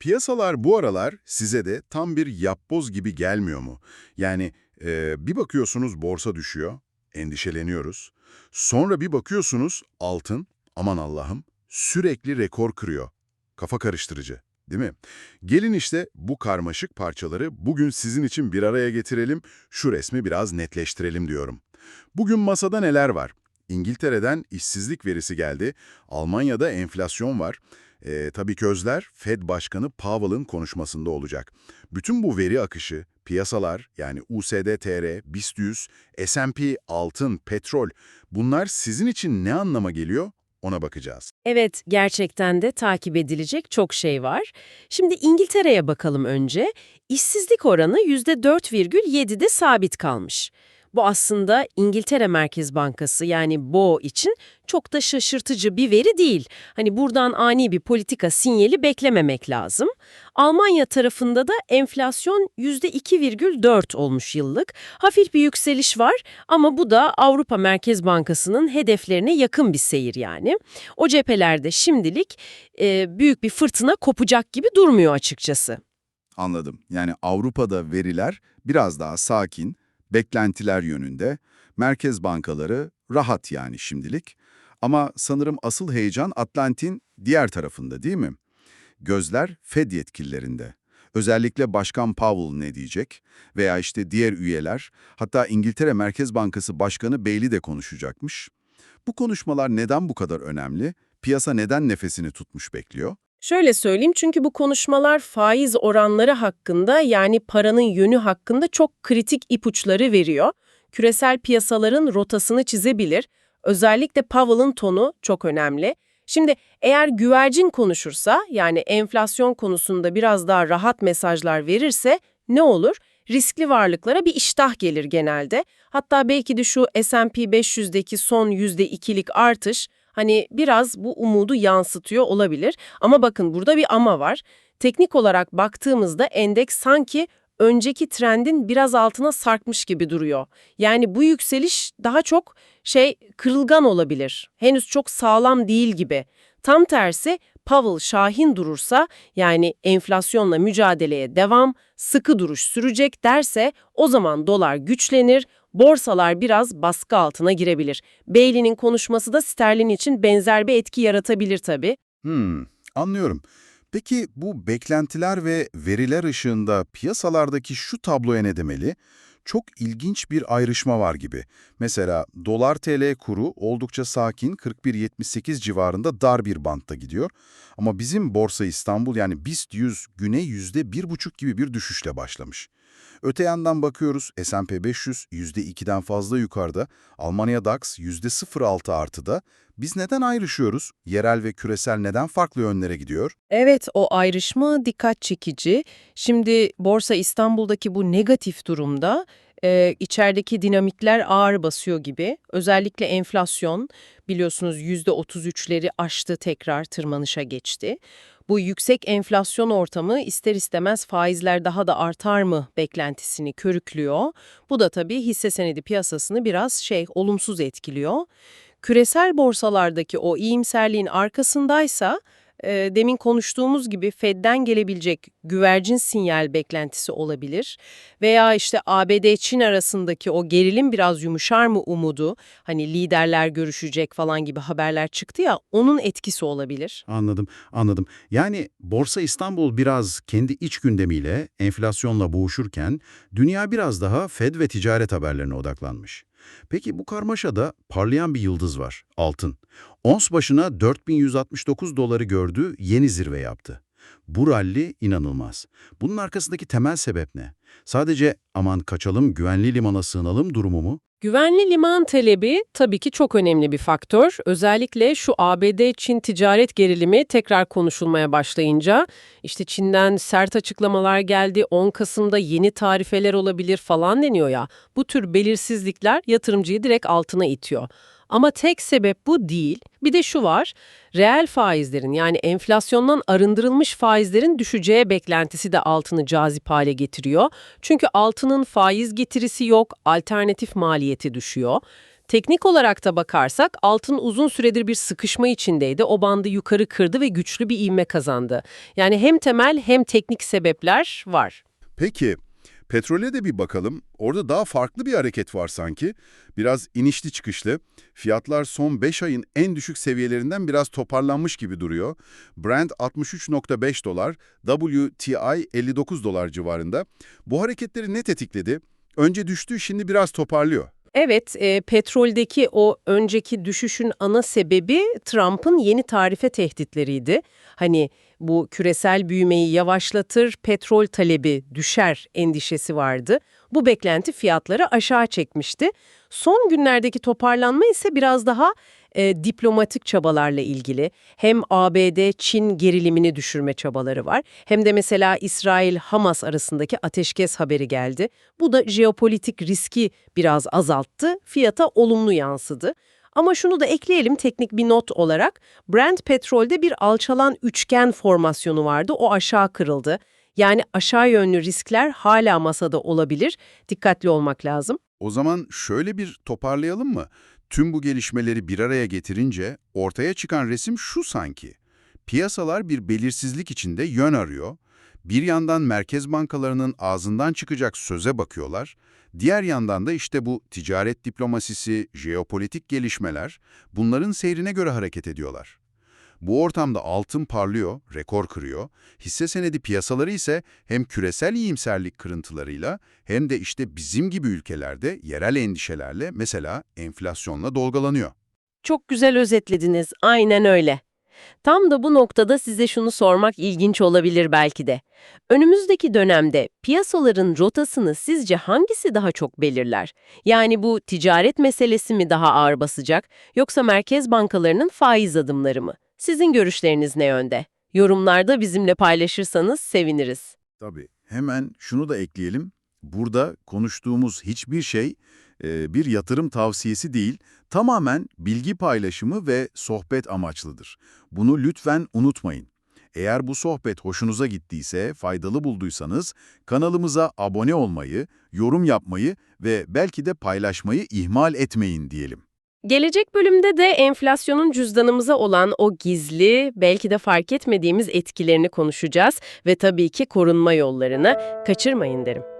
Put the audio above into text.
Piyasalar bu aralar size de tam bir yapboz gibi gelmiyor mu? Yani e, bir bakıyorsunuz borsa düşüyor, endişeleniyoruz. Sonra bir bakıyorsunuz altın, aman Allah'ım, sürekli rekor kırıyor. Kafa karıştırıcı, değil mi? Gelin işte bu karmaşık parçaları bugün sizin için bir araya getirelim, şu resmi biraz netleştirelim diyorum. Bugün masada neler var? İngiltere'den işsizlik verisi geldi, Almanya'da enflasyon var. E, tabii közler Fed Başkanı Powell'ın konuşmasında olacak. Bütün bu veri akışı, piyasalar yani USD-TR, BIST 100, S&P, altın, petrol bunlar sizin için ne anlama geliyor ona bakacağız. Evet, gerçekten de takip edilecek çok şey var. Şimdi İngiltere'ye bakalım önce. İşsizlik oranı %4,7'de sabit kalmış. Bu aslında İngiltere Merkez Bankası yani BO için çok da şaşırtıcı bir veri değil. Hani buradan ani bir politika sinyali beklememek lazım. Almanya tarafında da enflasyon %2,4 olmuş yıllık. Hafif bir yükseliş var ama bu da Avrupa Merkez Bankası'nın hedeflerine yakın bir seyir yani. O cephelerde şimdilik e, büyük bir fırtına kopacak gibi durmuyor açıkçası. Anladım. Yani Avrupa'da veriler biraz daha sakin, beklentiler yönünde, merkez bankaları rahat yani şimdilik. Ama sanırım asıl heyecan Atlantin diğer tarafında değil mi? Gözler Fed yetkililerinde. Özellikle Başkan Powell ne diyecek veya işte diğer üyeler, hatta İngiltere Merkez Bankası Başkanı Bailey de konuşacakmış. Bu konuşmalar neden bu kadar önemli? Piyasa neden nefesini tutmuş bekliyor? Şöyle söyleyeyim çünkü bu konuşmalar faiz oranları hakkında yani paranın yönü hakkında çok kritik ipuçları veriyor. Küresel piyasaların rotasını çizebilir. Özellikle Powell'ın tonu çok önemli. Şimdi eğer güvercin konuşursa yani enflasyon konusunda biraz daha rahat mesajlar verirse ne olur? Riskli varlıklara bir iştah gelir genelde. Hatta belki de şu S&P 500'deki son %2'lik artış hani biraz bu umudu yansıtıyor olabilir. Ama bakın burada bir ama var. Teknik olarak baktığımızda endeks sanki önceki trendin biraz altına sarkmış gibi duruyor. Yani bu yükseliş daha çok şey kırılgan olabilir. Henüz çok sağlam değil gibi. Tam tersi Powell şahin durursa yani enflasyonla mücadeleye devam, sıkı duruş sürecek derse o zaman dolar güçlenir, borsalar biraz baskı altına girebilir. Bailey'nin konuşması da sterlin için benzer bir etki yaratabilir tabii. Hmm, anlıyorum. Peki bu beklentiler ve veriler ışığında piyasalardaki şu tabloya ne demeli? Çok ilginç bir ayrışma var gibi. Mesela dolar TL kuru oldukça sakin 41.78 civarında dar bir bantta gidiyor. Ama bizim Borsa İstanbul yani BIST 100 güne %1,5 gibi bir düşüşle başlamış. Öte yandan bakıyoruz S&P 500 %2'den fazla yukarıda, Almanya DAX %0,6 artıda. Biz neden ayrışıyoruz? Yerel ve küresel neden farklı yönlere gidiyor? Evet, o ayrışma dikkat çekici. Şimdi Borsa İstanbul'daki bu negatif durumda e, içerideki dinamikler ağır basıyor gibi. Özellikle enflasyon biliyorsunuz %33'leri aştı tekrar tırmanışa geçti. Bu yüksek enflasyon ortamı ister istemez faizler daha da artar mı beklentisini körüklüyor. Bu da tabii hisse senedi piyasasını biraz şey olumsuz etkiliyor. Küresel borsalardaki o iyimserliğin arkasındaysa e, demin konuştuğumuz gibi Fed'den gelebilecek güvercin sinyal beklentisi olabilir veya işte ABD-Çin arasındaki o gerilim biraz yumuşar mı umudu, hani liderler görüşecek falan gibi haberler çıktı ya, onun etkisi olabilir. Anladım, anladım. Yani Borsa İstanbul biraz kendi iç gündemiyle, enflasyonla boğuşurken, dünya biraz daha Fed ve ticaret haberlerine odaklanmış. Peki bu karmaşada parlayan bir yıldız var, altın. Ons başına 4169 doları gördü, yeni zirve yaptı. Bu ralli inanılmaz. Bunun arkasındaki temel sebep ne? Sadece aman kaçalım, güvenli limana sığınalım durumu mu? Güvenli liman talebi tabii ki çok önemli bir faktör. Özellikle şu ABD-Çin ticaret gerilimi tekrar konuşulmaya başlayınca işte Çin'den sert açıklamalar geldi, 10 Kasım'da yeni tarifeler olabilir falan deniyor ya. Bu tür belirsizlikler yatırımcıyı direkt altına itiyor. Ama tek sebep bu değil. Bir de şu var, reel faizlerin yani enflasyondan arındırılmış faizlerin düşeceği beklentisi de altını cazip hale getiriyor. Çünkü altının faiz getirisi yok, alternatif maliyeti düşüyor. Teknik olarak da bakarsak altın uzun süredir bir sıkışma içindeydi. O bandı yukarı kırdı ve güçlü bir ivme kazandı. Yani hem temel hem teknik sebepler var. Peki, petrole de bir bakalım. Orada daha farklı bir hareket var sanki. Biraz inişli çıkışlı. Fiyatlar son 5 ayın en düşük seviyelerinden biraz toparlanmış gibi duruyor. Brent 63.5 dolar, WTI 59 dolar civarında. Bu hareketleri ne tetikledi? Önce düştü, şimdi biraz toparlıyor. Evet, e, petroldeki o önceki düşüşün ana sebebi Trump'ın yeni tarife tehditleriydi. Hani bu küresel büyümeyi yavaşlatır, petrol talebi düşer endişesi vardı. Bu beklenti fiyatları aşağı çekmişti. Son günlerdeki toparlanma ise biraz daha e, diplomatik çabalarla ilgili. Hem ABD-Çin gerilimini düşürme çabaları var, hem de mesela İsrail-Hamas arasındaki ateşkes haberi geldi. Bu da jeopolitik riski biraz azalttı, fiyata olumlu yansıdı. Ama şunu da ekleyelim teknik bir not olarak. Brent petrolde bir alçalan üçgen formasyonu vardı, o aşağı kırıldı. Yani aşağı yönlü riskler hala masada olabilir, dikkatli olmak lazım. O zaman şöyle bir toparlayalım mı? Tüm bu gelişmeleri bir araya getirince ortaya çıkan resim şu sanki. Piyasalar bir belirsizlik içinde yön arıyor. Bir yandan merkez bankalarının ağzından çıkacak söze bakıyorlar. Diğer yandan da işte bu ticaret diplomasisi, jeopolitik gelişmeler bunların seyrine göre hareket ediyorlar. Bu ortamda altın parlıyor, rekor kırıyor. Hisse senedi piyasaları ise hem küresel iyimserlik kırıntılarıyla hem de işte bizim gibi ülkelerde yerel endişelerle mesela enflasyonla dolgalanıyor. Çok güzel özetlediniz, aynen öyle. Tam da bu noktada size şunu sormak ilginç olabilir belki de. Önümüzdeki dönemde piyasaların rotasını sizce hangisi daha çok belirler? Yani bu ticaret meselesi mi daha ağır basacak yoksa merkez bankalarının faiz adımları mı? Sizin görüşleriniz ne yönde? Yorumlarda bizimle paylaşırsanız seviniriz. Tabii. Hemen şunu da ekleyelim. Burada konuştuğumuz hiçbir şey e, bir yatırım tavsiyesi değil, tamamen bilgi paylaşımı ve sohbet amaçlıdır. Bunu lütfen unutmayın. Eğer bu sohbet hoşunuza gittiyse, faydalı bulduysanız kanalımıza abone olmayı, yorum yapmayı ve belki de paylaşmayı ihmal etmeyin diyelim. Gelecek bölümde de enflasyonun cüzdanımıza olan o gizli, belki de fark etmediğimiz etkilerini konuşacağız ve tabii ki korunma yollarını kaçırmayın derim.